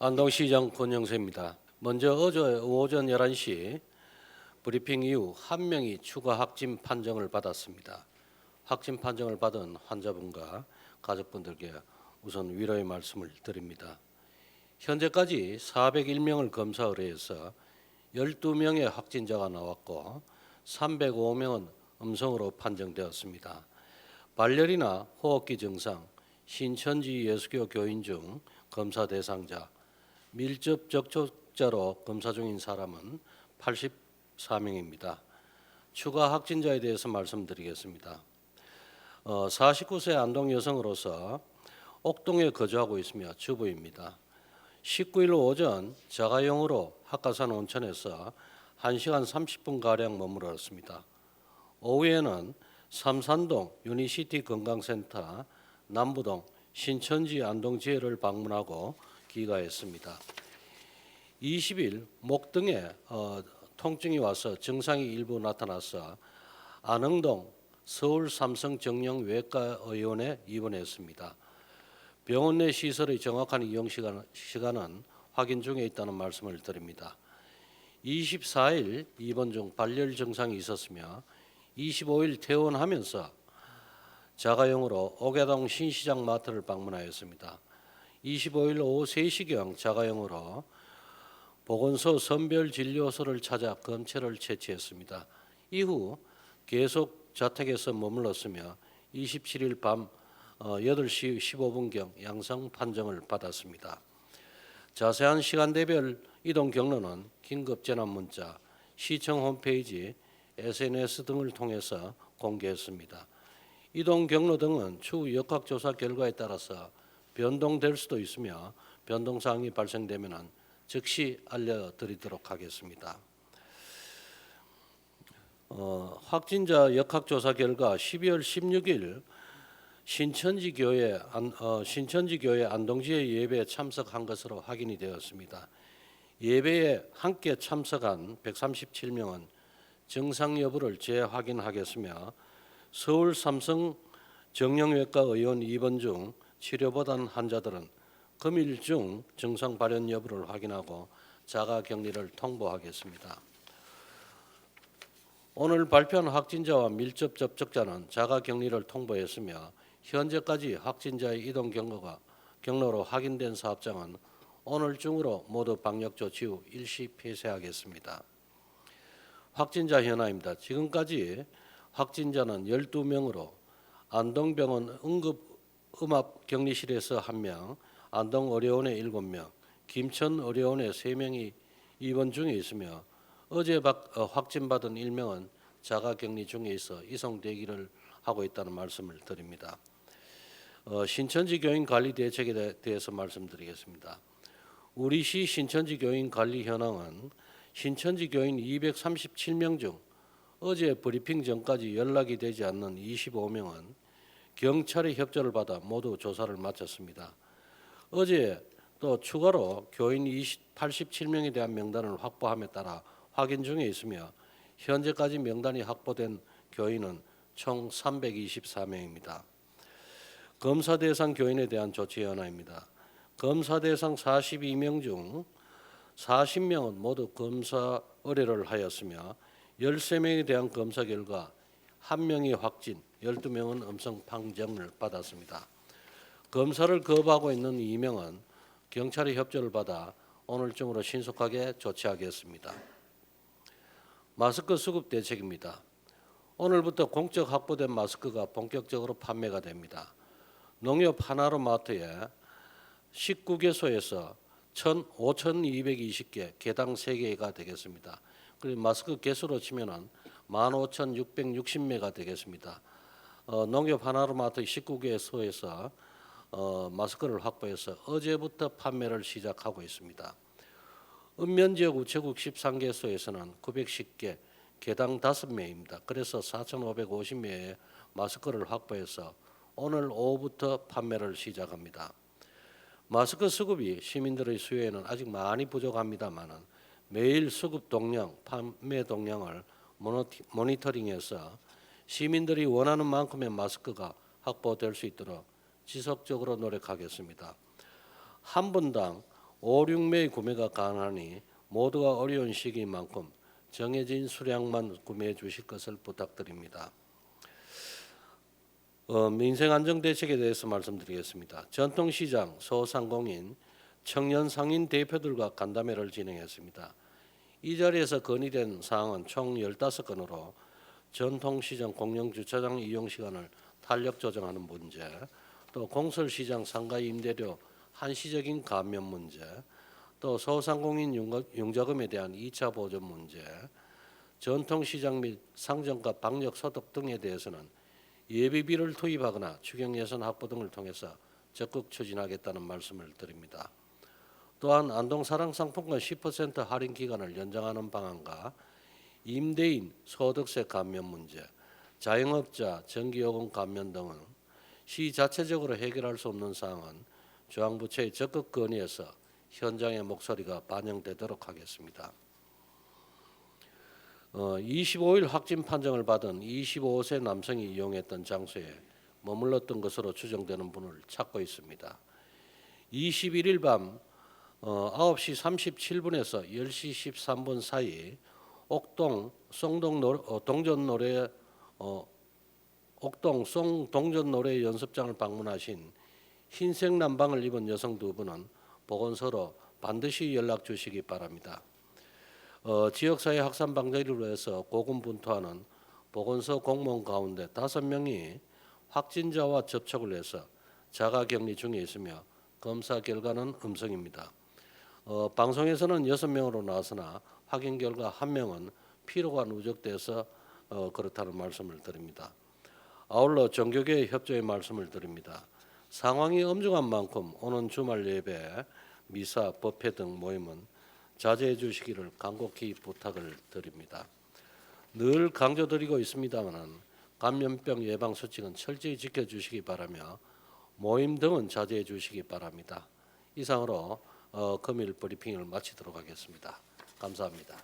안동시장 권영세입니다. 먼저 어제 오전 11시 브리핑 이후 한 명이 추가 확진 판정을 받았습니다. 확진 판정을 받은 환자분과 가족분들께 우선 위로의 말씀을 드립니다. 현재까지 401명을 검사 의뢰해서 12명의 확진자가 나왔고 305명은 음성으로 판정되었습니다. 발열이나 호흡기 증상, 신천지 예수교 교인 중 검사 대상자, 밀접 접촉자로 검사 중인 사람은 84명입니다. 추가 확진자에 대해서 말씀드리겠습니다. 어, 49세 안동 여성으로서 옥동에 거주하고 있으며 주부입니다. 19일 오전 자가용으로 학가산 온천에서 1시간 30분 가량 머물렀습니다. 오후에는 삼산동 유니시티 건강센터, 남부동 신천지 안동지회를 방문하고 귀가했습니다. 20일 목 등에 어, 통증이 와서 증상이 일부 나타나서 안흥동 서울 삼성 정형 외과 의원에 입원했습니다. 병원 내 시설의 정확한 이용 시간, 시간은 확인 중에 있다는 말씀을 드립니다. 24일 입원 중 발열 증상이 있었으며 25일 퇴원하면서 자가용으로 옥야동 신시장 마트를 방문하였습니다. 25일 오후 3시경 자가용으로 보건소 선별진료소를 찾아 검체를 채취했습니다. 이후 계속 자택에서 머물렀으며 27일 밤 어, 8시 15분경 양성 판정을 받았습니다. 자세한 시간대별 이동 경로는 긴급 재난 문자, 시청 홈페이지, SNS 등을 통해서 공개했습니다. 이동 경로 등은 추후 역학조사 결과에 따라서 변동될 수도 있으며 변동 사항이 발생되면 즉시 알려드리도록 하겠습니다. 어, 확진자 역학조사 결과 12월 16일 신천지 교회 안, 어, 신천지 교회 안동지회 예배에 참석한 것으로 확인이 되었습니다. 예배에 함께 참석한 137명은 증상 여부를 재확인하겠으며 서울 삼성 정형외과 의원 입원 중 치료받은 환자들은 금일 중 증상 발현 여부를 확인하고 자가 격리를 통보하겠습니다. 오늘 발표한 확진자와 밀접 접촉자는 자가 격리를 통보했으며 현재까지 확진자의 이동 경로가 경로로 확인된 사업장은 오늘 중으로 모두 방역 조치 후 일시 폐쇄하겠습니다. 확진자 현황입니다. 지금까지 확진자는 12명으로 안동병원 응급 음압 격리실에서 1명, 안동 의료원에 7명, 김천 의료원에 3명이 입원 중에 있으며 어제 박, 어, 확진받은 1명은 자가 격리 중에 있어 이송 대기를 하고 있다는 말씀을 드립니다. 어, 신천지 교인 관리 대책에 대- 대해서 말씀드리겠습니다. 우리 시 신천지 교인 관리 현황은 신천지 교인 237명 중 어제 브리핑 전까지 연락이 되지 않는 25명은 경찰의 협조를 받아 모두 조사를 마쳤습니다. 어제 또 추가로 교인 20, 87명에 대한 명단을 확보함에 따라 확인 중에 있으며 현재까지 명단이 확보된 교인은 총 324명입니다. 검사 대상 교인에 대한 조치 현황입니다. 검사 대상 42명 중 40명은 모두 검사 의뢰를 하였으며 13명에 대한 검사 결과 1명이 확진, 12명은 음성 판정을 받았습니다. 검사를 거부하고 있는 2명은 경찰의 협조를 받아 오늘 중으로 신속하게 조치하겠습니다. 마스크 수급 대책입니다. 오늘부터 공적 확보된 마스크가 본격적으로 판매가 됩니다. 농협 하나로 마트에 19개소에서 5,220개, 개당 3개가 되겠습니다. 그리고 마스크 개수로 치면은 15,660매가 되겠습니다. 어, 농협 하나로마트 19개 소에서 어, 마스크를 확보해서 어제부터 판매를 시작하고 있습니다. 읍면 지역 우체국 13개 소에서는 910개, 개당 5매입니다. 그래서 4,550매의 마스크를 확보해서 오늘 오후부터 판매를 시작합니다. 마스크 수급이 시민들의 수요에는 아직 많이 부족합니다만은 매일 수급 동량, 판매 동량을 모니터링해서 시민들이 원하는 만큼의 마스크가 확보될 수 있도록 지속적으로 노력하겠습니다. 한 분당 5, 6매의 구매가 가능하니 모두가 어려운 시기인 만큼 정해진 수량만 구매해 주실 것을 부탁드립니다. 어, 민생 안정 대책에 대해서 말씀드리겠습니다. 전통시장 소상공인 청년 상인 대표들과 간담회를 진행했습니다. 이 자리에서 건의된 사항은 총 15건으로 전통시장 공영주차장 이용 시간을 탄력 조정하는 문제, 또 공설시장 상가 임대료 한시적인 감면 문제, 또 소상공인 융- 융자금에 대한 2차 보전 문제, 전통시장 및 상점과 방역 소득 등에 대해서는 예비비를 투입하거나 추경 예산 확보 등을 통해서 적극 추진하겠다는 말씀을 드립니다. 또한 안동 사랑 상품권 10% 할인 기간을 연장하는 방안과 임대인 소득세 감면 문제, 자영업자 전기요금 감면 등은 시 자체적으로 해결할 수 없는 사항은 중앙부처에 적극 건의해서 현장의 목소리가 반영되도록 하겠습니다. 어, 25일 확진 판정을 받은 25세 남성이 이용했던 장소에 머물렀던 것으로 추정되는 분을 찾고 있습니다. 21일 밤 어, 9시 37분에서 10시 13분 사이 옥동 송동 노, 어, 동전 노래 어, 옥동 송 동전 노래 연습장을 방문하신 흰색 남방을 입은 여성 두 분은 보건소로 반드시 연락 주시기 바랍니다. 어, 지역사회 확산 방지를 위해서 고군분투하는 보건소 공무원 가운데 다섯 명이 확진자와 접촉을 해서 자가격리 중에 있으며 검사 결과는 음성입니다. 어, 방송에서는 여섯 명으로 나왔으나 확인 결과 한 명은 피로가 누적돼서 어, 그렇다는 말씀을 드립니다. 아울러 종교계 협조의 말씀을 드립니다. 상황이 엄중한 만큼 오는 주말 예배, 미사, 법회 등 모임은 자제해 주시기를 간곡히 부탁을 드립니다. 늘 강조드리고 있습니다마는 감염병 예방 수칙은 철저히 지켜 주시기 바라며 모임 등은 자제해 주시기 바랍니다. 이상으로 어, 금일 브리핑을 마치도록 하겠습니다. 감사합니다.